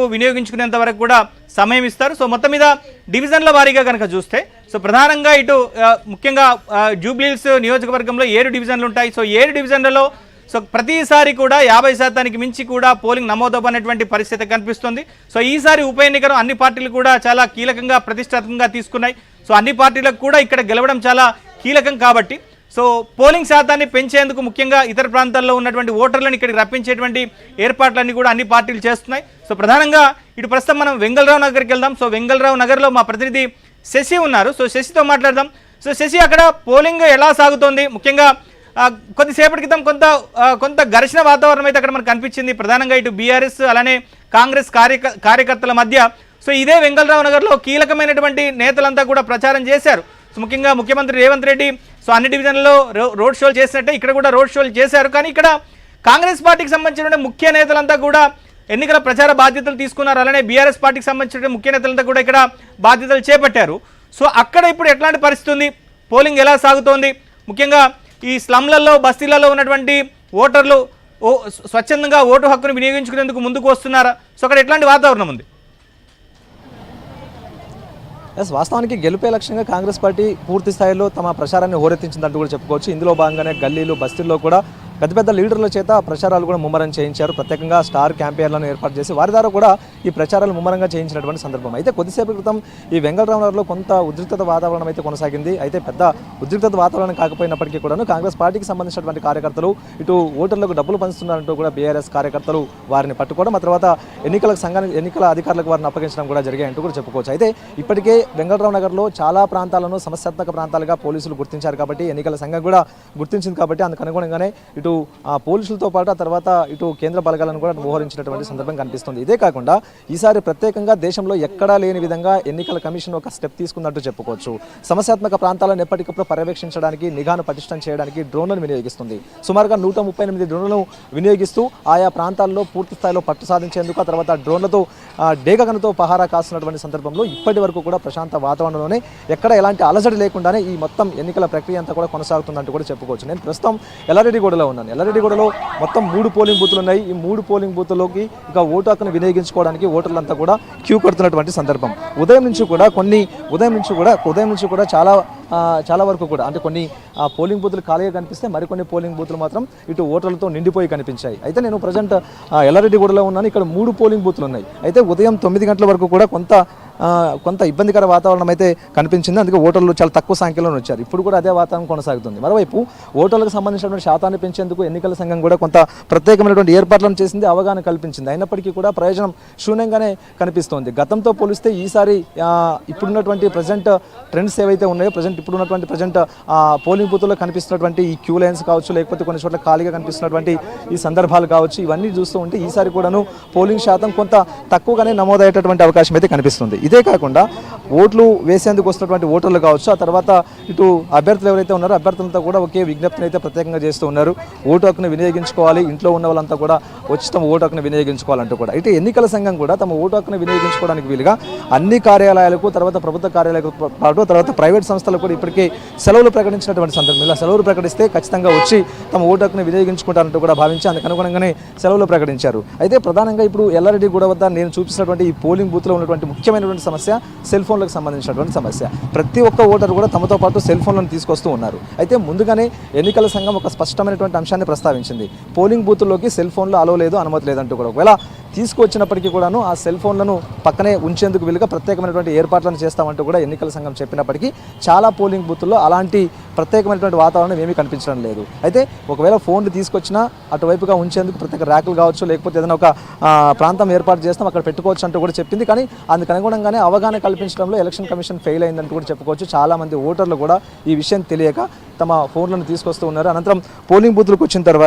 వరకు వినియోగించుకునేంత వరకు కూడా సమయం ఇస్తారు. సో మొత్తం మీద డివిజన్ల వారీగా కనుక చూస్తే సో ప్రధానంగా ఇటు ముఖ్యంగా ఆ, నియోజకవర్గంలో ఏడు డివిజన్లు ఉంటాయి. సో ఏడు డివిజన్లలో సో ప్రతిసారి కూడా యాభై శాతానికి మించి కూడా పోలింగ్ నమోదవ్వనటువంటి పరిస్థితి కనిపిస్తుంది. సో ఈసారి ఉప ఎన్నికను అన్ని పార్టీలు కూడా చాలా కీలకంగా ప్రతిష్టాత్మకంగా తీసుకున్నాయి. సో అన్ని పార్టీలకు కూడా ఇక్కడ గెలవడం చాలా కీలకం కాబట్టి సో పోలింగ్ శాతాన్ని పెంచేందుకు ముఖ్యంగా ఇతర ప్రాంతాల్లో ఉన్నటువంటి ఓటర్లను ఇక్కడికి రప్పించేటువంటి ఏర్పాట్లన్నీ కూడా అన్ని పార్టీలు చేస్తున్నాయి. సో ప్రధానంగా ఇటు ప్రస్తుతం మనం వెంగళరావు నగర్కి వెళ్దాం. సో వెంగళరావు నగర్లో మా ప్రతినిధి శశి ఉన్నారు. సో శశితో మాట్లాడదాం. సో శశి అక్కడ పోలింగ్ ఎలా సాగుతోంది? ముఖ్యంగా కొద్దిసేపటి క్రితం కొంత కొంత ఘర్షణ వాతావరణం అయితే అక్కడ మనకు కనిపించింది. ప్రధానంగా ఇటు బీఆర్ఎస్ అలానే కాంగ్రెస్ కార్యక కార్యకర్తల మధ్య. సో ఇదే వెంగళరావు నగర్లో కీలకమైనటువంటి నేతలంతా కూడా ప్రచారం చేశారు. సో ముఖ్యంగా ముఖ్యమంత్రి రేవంత్ రెడ్డి సో అన్ని డివిజన్లలో రో- రోడ్ షోలు చేసినట్టే ఇక్కడ కూడా రోడ్ షోలు చేశారు. కానీ ఇక్కడ కాంగ్రెస్ పార్టీకి సంబంధించిన ముఖ్య నేతలంతా కూడా ఎన్నికల ప్రచార బాధ్యతలు తీసుకున్నారు. అలానే బీఆర్ఎస్ పార్టీకి సంబంధించిన ముఖ్య నేతలంతా కూడా ఇక్కడ బాధ్యతలు చేపట్టారు. సో అక్కడ ఇప్పుడు ఎట్లాంటి పరిస్థితి ఉంది? పోలింగ్ ఎలా సాగుతోంది? ముఖ్యంగా ఈ స్లమ్లలో బస్తీలలో ఉన్నటువంటి ఓటర్లు ఓ స్వచ్ఛందంగా ఓటు హక్కును వినియోగించుకునేందుకు ముందుకు వస్తున్నారా? సో అక్కడ ఎట్లాంటి వాతావరణం ఉంది? ఎస్ వాస్తవానికి గెలుపే లక్ష్యంగా కాంగ్రెస్ పార్టీ పూర్తి స్థాయిలో తమ ప్రచారాన్ని హోరెత్తించిందంటూ కూడా చెప్పుకోవచ్చు. ఇందులో భాగంగానే గల్లీలు బస్తీల్లో కూడా పెద్ద పెద్ద లీడర్ల చేత ప్రచారాలు కూడా ముమ్మరం చేయించారు. ప్రత్యేకంగా స్టార్ క్యాంపెయిన్లను ఏర్పాటు చేసి వారి ద్వారా కూడా ఈ ప్రచారాలు ముమ్మరంగా చేయించినటువంటి సందర్భం. అయితే కొద్దిసేపు క్రితం ఈ వెంకటరామనగర్లో కొంత ఉద్రిక్తత వాతావరణం అయితే కొనసాగింది. అయితే పెద్ద ఉద్రిక్తత వాతావరణం కాకపోయినప్పటికీ కూడాను కాంగ్రెస్ పార్టీకి సంబంధించినటువంటి కార్యకర్తలు ఇటు ఓటర్లకు డబ్బులు పంచుతున్నారంటూ కూడా బీఆర్ఎస్ కార్యకర్తలు వారిని పట్టుకోవడం ఆ తర్వాత ఎన్నికల సంఘానికి ఎన్నికల అధికారులకు వారిని అప్పగించడం కూడా జరిగాయంటూ కూడా చెప్పుకోవచ్చు. అయితే ఇప్పటికే వెంకటరామనగర్లో చాలా ప్రాంతాలను సమస్యాత్మక ప్రాంతాలుగా పోలీసులు గుర్తించారు కాబట్టి ఎన్నికల సంఘం కూడా గుర్తించింది కాబట్టి అందుకు అనుగుణంగానే ఇటు ఆ పోలీసులతో పాటు ఆ తర్వాత ఇటు కేంద్ర బలగాలను కూడా మోహరించినటువంటి సందర్భం కనిపిస్తుంది. ఇదే కాకుండా ఈసారి ప్రత్యేకంగా దేశంలో ఎక్కడా లేని విధంగా ఎన్నికల కమిషన్ ఒక స్టెప్ తీసుకున్నట్టు చెప్పుకోవచ్చు. సమస్యాత్మక ప్రాంతాలను ఎప్పటికప్పుడు పర్యవేక్షించడానికి నిఘాను పటిష్టం చేయడానికి డ్రోన్లను వినియోగిస్తుంది. సుమారుగా నూట ముప్పై ఎనిమిది డ్రోన్లను వినియోగిస్తూ ఆయా ప్రాంతాల్లో పూర్తి స్థాయిలో పట్టు సాధించేందుకు ఆ తర్వాత డ్రోన్లతో డేగగనతో పహారా కాస్తున్నటువంటి సందర్భంలో ఇప్పటి వరకు కూడా ప్రశాంత వాతావరణంలోనే ఎక్కడ ఎలాంటి అలజడి లేకుండానే ఈ మొత్తం ఎన్నికల ప్రక్రియ అంతా కూడా కొనసాగుతుందంటూ కూడా చెప్పుకోవచ్చు. నేను ప్రస్తుతం ఎల్లారెడ్డిగూడలో ఉన్నాను. ఎల్లారెడ్డిగూడలో మొత్తం మూడు పోలింగ్ బూతులు ఉన్నాయి. ఈ మూడు పోలింగ్ బూతుల్లోకి ఇక ఓటు హక్కును వినియోగించుకోవడానికి ఓటర్లంతా కూడా క్యూ కడుతున్నటువంటి సందర్భం. ఉదయం నుంచి కూడా కొన్ని ఉదయం నుంచి కూడా ఉదయం నుంచి కూడా చాలా చాలా వరకు కూడా అంటే కొన్ని పోలింగ్ బూతులు ఖాళీగా కనిపిస్తే మరికొన్ని పోలింగ్ బూతులు మాత్రం ఇటు ఓటర్లతో నిండిపోయి కనిపించాయి. అయితే నేను ప్రజెంట్ ఎల్లారెడ్డిగూడలో ఉన్నాను. ఇక్కడ మూడు పోలింగ్ బూతులు ఉన్నాయి. అయితే ఉదయం తొమ్మిది గంటల వరకు కూడా కొంత కొంత ఇబ్బందికర వాతావరణం అయితే కనిపించింది. అందుకే ఓటర్లు చాలా తక్కువ సంఖ్యలో వచ్చారు. ఇప్పుడు కూడా అదే వాతావరణం కొనసాగుతుంది. మరోవైపు ఓటర్లకు సంబంధించినటువంటి శాతాన్ని పెంచేందుకు ఎన్నికల సంఘం కూడా కొంత ప్రత్యేకమైనటువంటి ఏర్పాట్లను చేసింది అవగాహన కల్పించింది. అయినప్పటికీ కూడా ప్రయోజనం శూన్యంగానే కనిపిస్తోంది. గతంతో పోలిస్తే ఈసారి ఇప్పుడున్నటువంటి ప్రజెంట్ ట్రెండ్స్ ఏవైతే ఉన్నాయో ప్రజెంట్ ఇప్పుడున్నటువంటి ప్రజెంట్ పోలింగ్ బూత్లో కనిపిస్తున్నటువంటి ఈ క్యూ లైన్స్ కావచ్చు లేకపోతే కొన్ని చోట్ల ఖాళీగా కనిపిస్తున్నటువంటి ఈ సందర్భాలు కావచ్చు ఇవన్నీ చూస్తూ ఉంటే ఈసారి కూడాను పోలింగ్ శాతం కొంత తక్కువగానే నమోదయ్యేటటువంటి అవకాశం అయితే కనిపిస్తుంది. ఇదే కాకుండా ఓట్లు వేసేందుకు వస్తున్నటువంటి ఓటర్లు కావచ్చు ఆ తర్వాత ఇటు అభ్యర్థులు ఎవరైతే ఉన్నారో అభ్యర్థులతో కూడా ఒకే విజ్ఞప్తిని అయితే ప్రత్యేకంగా చేస్తూ ఉన్నారు. ఓటు హక్కును వినియోగించుకోవాలి ఇంట్లో ఉన్న వాళ్ళంతా కూడా వచ్చి తమ ఓటు హక్కును వినియోగించుకోవాలంటూ కూడా. ఇటు ఎన్నికల సంఘం కూడా తమ ఓటు హక్కును వినియోగించుకోవడానికి వీలుగా అన్ని కార్యాలయాలకు తర్వాత ప్రభుత్వ కార్యాలయాలకు పాటు తర్వాత ప్రైవేట్ సంస్థలకు కూడా ఇప్పటికే సెలవులు ప్రకటించినటువంటి సందర్భం. సెలవులు ప్రకటిస్తే ఖచ్చితంగా వచ్చి తమ ఓటు హక్కును వినియోగించుకుంటారంటూ కూడా నుంచి అందుకు అనుగుణంగానే సెలవులు ప్రకటించారు. అయితే ప్రధానంగా ఇప్పుడు ఎల్లారెడ్డి గూడ వద్ద నేను చూపిస్తున్నటువంటి ఈ పోలింగ్ బూత్లో ఉన్నటువంటి ముఖ్యమైనటువంటి సమస్య సెల్ ఫోన్లకు సంబంధించినటువంటి సమస్య. ప్రతి ఒక్క ఓటర్ కూడా తమతో పాటు సెల్ ఫోన్లను తీసుకొస్తూ ఉన్నారు. అయితే ముందుగానే ఎన్నికల సంఘం ఒక స్పష్టమైనటువంటి అంశాన్ని ప్రస్తావించింది. పోలింగ్ బూత్లోకి సెల్ ఫోన్లు అలవలేదు అనుమతి లేదంటూ కూడా. ఒకవేళ తీసుకొచ్చినప్పటికీ కూడాను ఆ సెల్ ఫోన్లను పక్కనే ఉంచేందుకు వీలుగా ప్రత్యేకమైనటువంటి ఏర్పాట్లను చేస్తామంటూ కూడా ఎన్నికల సంఘం చెప్పినప్పటికీ చాలా పోలింగ్ బూత్ల్లో అలాంటి ప్రత్యేకమైనటువంటి వాతావరణం ఏమీ కనిపించడం లేదు. అయితే ఒకవేళ ఫోన్లు తీసుకొచ్చినా అటువైపుగా ఉంచేందుకు ప్రత్యేక ర్యాకులు కావచ్చు లేకపోతే ఏదైనా ఒక ప్రాంతం ఏర్పాటు చేస్తాం అక్కడ పెట్టుకోవచ్చు అంటూ కూడా చెప్పింది. కానీ అందుకు అనుగుణంగానే అవగాహన కల్పించడంలో ఎలక్షన్ కమిషన్ ఫెయిల్ అయిందంటూ కూడా చెప్పుకోవచ్చు. చాలామంది ఓటర్లు కూడా ఈ విషయం తెలియక తమ ఫోన్లను తీసుకొస్తూ ఉన్నారు. అనంతరం పోలింగ్ బూత్లకు వచ్చిన తర్వాత